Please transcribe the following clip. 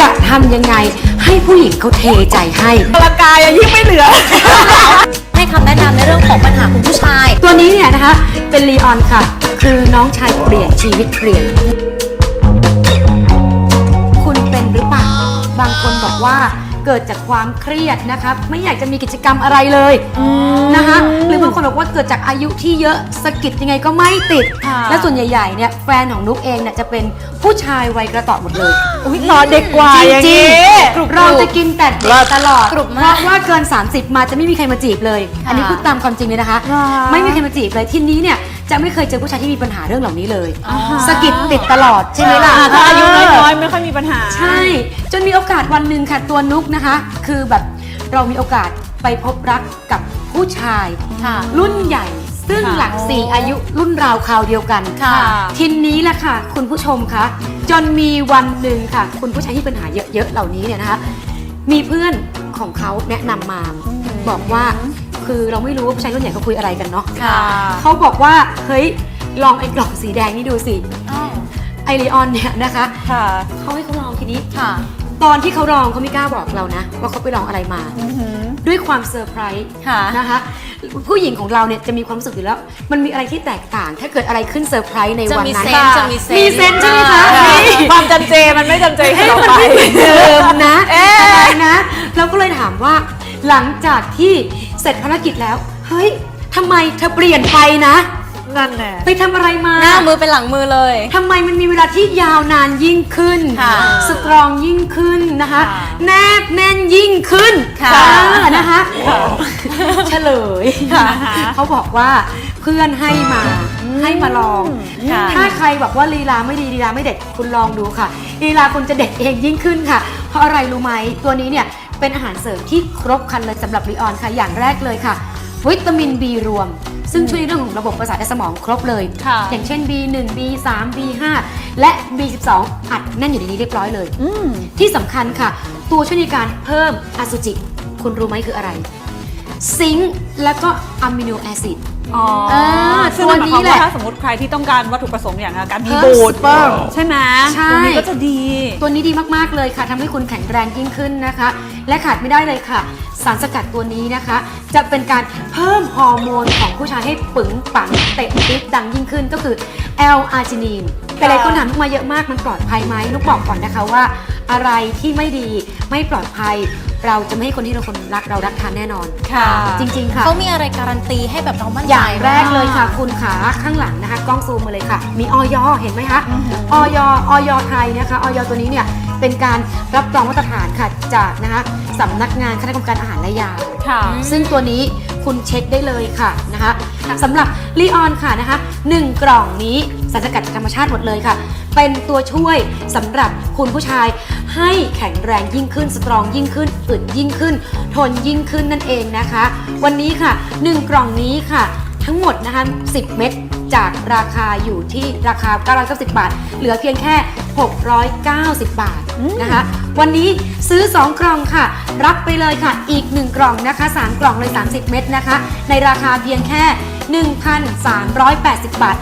จะทำยังไงให้ผู้หญิงเขาเทใจให้พลังกายอะยิ่งไม่เหลือ ให้คำแนะนำในเรื่องของปัญหาคุณผู้ชาย ตัวนี้เนี่ยนะคะ เป็นลีออนค่ะ คือน้องชายเปลี่ยนชีวิตเปลี่ยน คุณเป็นหรือเปล่า บางคนบอกว่า เกิดจากความเครียดนะคะไม่อยากจะมีกิจกรรมอะไรเลยนะคะหรือบางคนบอกว่าเกิดจากอายุที่เยอะสะกิดยังไงก็ไม่ติดค่ะและส่วนใหญ่ๆเนี่ยแฟนของนุกเองเนี่ยจะเป็นผู้ชายวัยกระต่อหมดเลยอุ๊ยรอเด็กกว่าจอย่างรินี้งๆเราจะกินแต่เด็กตลอดกรุบเพมากราะว่าเกิน 30 มาจะไม่มีใครมาจีบเลย อันนี้พูดตามความจริงเลยนะคะว้าวไม่มีใครมาจีบเลยทีนี้เนี่ย จะไม่เคยเจอผู้ชายที่มีปัญหาเรื่องเหล่านี้เลยอ่าฮะ สะกิดติดตลอดใช่ไหมล่ะ อ่าถ้าอายุน้อยๆ ไม่ค่อยมีปัญหา ใช่ จนมีโอกาสวันหนึ่งค่ะตัวนุกนะคะ คือแบบเรามีโอกาสไปพบรักกับผู้ชาย ค่ะรุ่นใหญ่ ซึ่งค่ะหลักสี่อายุรุ่นราวคราวเดียวกันค่ะ ทีนี้แหละค่ะ คุณผู้ชมคะจนมีวันหนึ่งค่ะ คุณผู้ชายที่ปัญหาเยอะๆเหล่านี้เนี่ยนะคะ มีเพื่อนของเขาแนะนำมา บอกว่า คือเราไม่รู้ว่าผู้ชายรุ่นใหญ่เขาคุยอะไรกันเนาะค่ะ เขาบอกว่าเฮ้ยลองไอ้กล่องสีแดงนี่ดูสิไอรีออนเนี่ยนะคะค่ะ เขาให้เขาลองทีนี้ ค่ะ ตอนที่เขาลองเขาไม่กล้าบอกเรานะ ว่าเขาไปลองอะไรมา อือหือ ด้วยความเซอร์ไพรส์ค่ะ นะคะผู้หญิงของเราเนี่ยจะมีความรู้สึกอยู่แล้ว มันมีอะไรที่แตกต่าง ถ้าเกิดอะไรขึ้นเซอร์ไพรส์ในจะวันมีนั้นเซนส์จะมีเซนส์ มีเซนส์ใช่ไหมคะอ่านี่ ความจำเจมันไม่จำเจให้ต่อมันไปไม่เหมือนเดิมนะเอ๊ะอะไรนะ เราก็เลยถามว่าหลังจากที่เสร็จภารกิจแล้ว เฮ้ยทำไมเธอเปลี่ยนไปนะ นั่นแหละ ไปทำอะไรมาหน้ามือเป็นหลังมือเลย ทำไมมันมีเวลาที่ยาวนานยิ่งขึ้น ค่ะสตรองยิ่งขึ้นนะคะ ค่ะแนบแน่นยิ่งขึ้นค่ะอ่านะคะเฉลยค่ะเขาบอกว่าเพื่อนให้มาให้มาลอง ค่ะ ถ้าใครบอกว่าลีลาไม่ดีลีลาไม่เด็ดคุณลองดูค่ะลีลาคุณจะเด็ดเองยิ่งขึ้นค่ะ เพราะอะไรรู้ไหมตัวนี้เนี่ย เป็นอาหารเสริมที่ครบครันเลยสำหรับลีออนค่ะ อย่างแรกเลยค่ะ วิตามิน B รวม ซึ่งช่วยในเรื่องของระบบประสาทและสมองครบเลย ค่ะ อย่างเช่น B1 B3 B5 และ B12 อัดแน่นอยู่ในนี้เรียบร้อยเลย อืม ที่สำคัญค่ะ ตัวช่วยในการเพิ่มอสุจิ คุณรู้ไหมคืออะไร ซิงค์แล้วก็อะมิโนแอซิด อ๋อเออซึ่งตัวมันหมายนี้ความแหละว่าถ้าสมมติใครที่ต้องการวัตถุประสงค์อย่างการมีเพิ่มบูดสเปิร์มใช่ไหมใช่ ตัวนี้ก็จะดี ตัวนี้ดีมาก ๆ เลยค่ะทำให้คุณแข็งแรงยิ่งขึ้นนะคะ และขาดไม่ได้เลยค่ะ สารสกัดตัวนี้นะคะ จะเป็นการเพิ่มฮอร์โมนของผู้ชายให้ปึงปังเตะปิ๊ดดังยิ่งขึ้นก็คือ L อาร์จินีนแต่หลายคนถามมาเยอะมากมันปลอดภัยไหมนุกบอกก่อนนะคะว่า อะไรที่ไม่ดีไม่ปลอดภัย เราจะไม่ให้คนที่เราคนรักเรารักทานแน่นอนค่ะ จริง ๆ ค่ะเขามีอะไรการันตีให้แบบเรามั่นใจอย่างแรกเลยค่ะว่าคุณขาข้างหลังนะคะ กล้องซูมมาเลยค่ะ มีออยเห็นไหมคะออยออยไทยนะคะออยตัวนี้เนี่ยเป็นการรับรองมาตรฐานค่ะจากนะคะสำนักงานคณะกรรมการอาหารและยา ค่ะ ซึ่งตัวนี้คุณเช็คได้เลยค่ะนะคะสำหรับลีออนค่ะนะคะ1กล่องนี้สารสกัดจากธรรมชาติหมดเลยค่ะ เป็นตัวช่วยสำหรับคุณผู้ชายให้แข็งแรงยิ่งขึ้นสตรองยิ่งขึ้นอึดยิ่งขึ้น ทนยิ่งขึ้นนั่นเองนะคะ วันนี้ค่ะ 1 กล่องนี้ค่ะ ทั้งหมดนะคะ10 เม็ด จากราคาอยู่ที่ราคา 990 บาท เหลือเพียงแค่ 690 บาทนะคะ วันนี้ซื้อ 2 กล่องค่ะ รับไปเลยค่ะ อีก 1 กล่องนะคะ 3 กล่องเลย 30 เม็ดนะคะ ในราคาเพียงแค่ 1,380 บาท